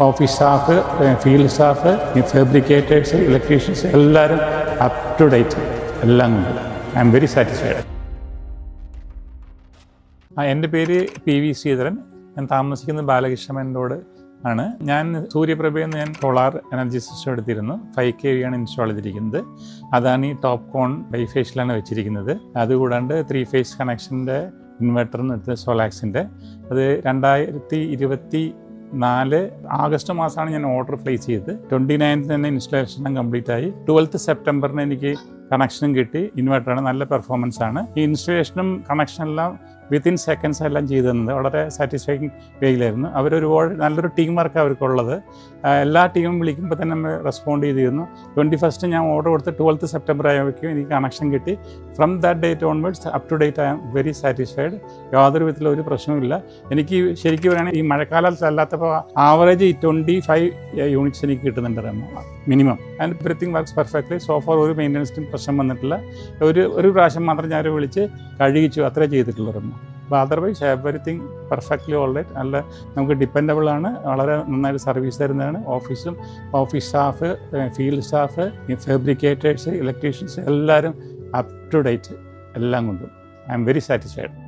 Office staff field staff fabricators electricians എല്ലാവരും up to date എല്ലാം I M very satisfied ആ എന്റെ പേര് പി വി ശ്രീധരൻ. ഞാൻ താമസിക്കുന്നത് ബാലകൃഷ്ണൻ റോഡ് ആണ്. ഞാൻ സൂര്യപ്രഭയിൽ ഞാൻ സോളാർ എനർജി സിസ്റ്റം എടുത്തിരുന്നു. ഫൈവ് കെ വി ആണ് ഇൻസ്റ്റാൾ ചെയ്തിരിക്കുന്നത്. അതാണ് ഈ ടോപ്പ് കോൺ ബൈഫേഷ്യലാണ് വെച്ചിരിക്കുന്നത്. അതുകൂടാണ്ട് ത്രീ ഫേസ് കണക്ഷന്റെ ഇൻവെർട്ടറിന് എടുത്ത് സോലാക്സിന്റെ അത് രണ്ടായിരത്തി ഇരുപത്തി നാല് ആഗസ്റ്റ് മാസമാണ് ഞാൻ ഓർഡർ പ്ലേസ് ചെയ്തത്. ട്വന്റി നയൻത്ത് തന്നെ ഇൻസ്റ്റലേഷൻ കംപ്ലീറ്റ് ആയി. ട്വൽത്ത് സെപ്റ്റംബറിന് എനിക്ക് കണക്ഷനും കിട്ടി. ഇൻവെർട്ടറാണ് നല്ല പെർഫോമൻസ് ആണ്. ഈ ഇൻസ്റ്റലേഷനും കണക്ഷനെല്ലാം വിത്തിൻ സെക്കൻഡ്സ് എല്ലാം ചെയ്തു തന്നത്. വളരെ സാറ്റിസ്ഫൈങ് വേയിലായിരുന്നു അവരൊരുപാട് നല്ലൊരു ടീം വർക്ക് അവർക്കുള്ളത്. എല്ലാ ടീമും വിളിക്കുമ്പോൾ തന്നെ നമ്മൾ റെസ്പോണ്ട് ചെയ്തിരുന്നു. ട്വന്റി ഫസ്റ്റ് ഞാൻ ഓർഡർ കൊടുത്ത് ട്വൽത്ത് സെപ്റ്റംബർ ആയപ്പോഴേക്കും എനിക്ക് കണക്ഷൻ കിട്ടി. From that date onwards up to date I am very satisfied യാതൊരു വിധത്തിലും ഒരു പ്രശ്നവുമില്ല എനിക്ക് ശരിക്കും പറയുകയാണെങ്കിൽ ഈ മഴക്കാലത്ത് അല്ലാത്തപ്പോൾ ആവറേജ് ട്വന്റി ഫൈവ് യൂണിറ്റ്സ് എനിക്ക് കിട്ടുന്നുണ്ട് minimum. And everything works perfectly so for ഒരു മെയിന്റനൻസിനും പ്രശ്നം വന്നിട്ടില്ല. ഒരു ഒരു പ്രാവശ്യം മാത്രം ഞാൻ വിളിച്ച് കഴുകിച്ചു. അത്രേ ചെയ്തിട്ടുള്ളൂ അപ്പോൾ അതർവൈസ് എവറിത്തിങ് പെർഫെക്റ്റ്ലി ഓൾറൈറ്റ് നല്ല നമുക്ക് ഡിപ്പെൻഡബിൾ ആണ്. വളരെ നന്നായിട്ട് സർവീസ് തരുന്നതാണ്. ഓഫീസും office staff field staff fabricators electricians എല്ലാവരും അപ് ടു ഡേറ്റ് എല്ലാം കൊണ്ടും. I M very satisfied